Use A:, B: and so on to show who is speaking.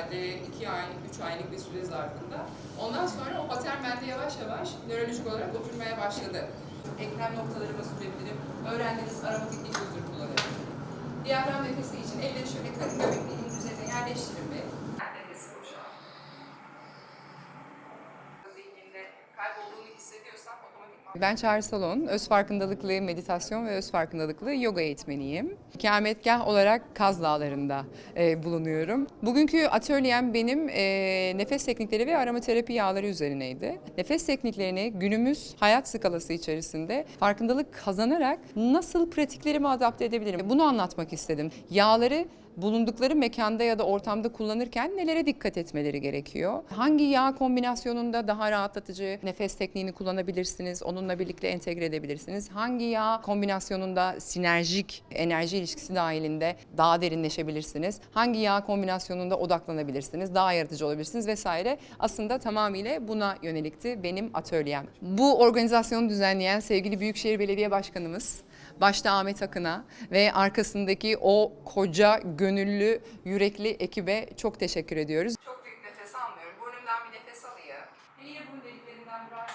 A: herhalde 2 ay, 3 aylık bir süre zarfında. Ondan sonra o patern bende yavaş yavaş nörolojik olarak oturmaya başladı. Eklem noktalarıma sürebilirim. Öğrendiğiniz aromatik difuzör kullanırım. Diyafram nefesi için elleri ben Çağrı Salon, öz farkındalıklı meditasyon ve öz farkındalıklı yoga eğitmeniyim. İkametgah olarak Kaz Dağları'nda e, bulunuyorum. Bugünkü atölyem benim e, nefes teknikleri ve aromaterapi yağları üzerineydi. Nefes tekniklerini günümüz hayat skalası içerisinde farkındalık kazanarak nasıl pratiklerimi adapte edebilirim? Bunu anlatmak istedim. Yağları bulundukları mekanda ya da ortamda kullanırken nelere dikkat etmeleri gerekiyor? Hangi yağ kombinasyonunda daha rahatlatıcı nefes tekniğini kullanabilirsiniz? Onunla birlikte entegre edebilirsiniz. Hangi yağ kombinasyonunda sinerjik enerji ilişkisi dahilinde daha derinleşebilirsiniz? Hangi yağ kombinasyonunda odaklanabilirsiniz? Daha yaratıcı olabilirsiniz vesaire. Aslında tamamıyla buna yönelikti benim atölyem. Bu organizasyonu düzenleyen sevgili Büyükşehir Belediye Başkanımız Başta Ahmet Akın'a ve arkasındaki o koca, gönüllü, yürekli ekibe çok teşekkür ediyoruz. Çok büyük nefes almıyorum. Burnumdan bir nefes alayım. Yine burun deliklerinden birer.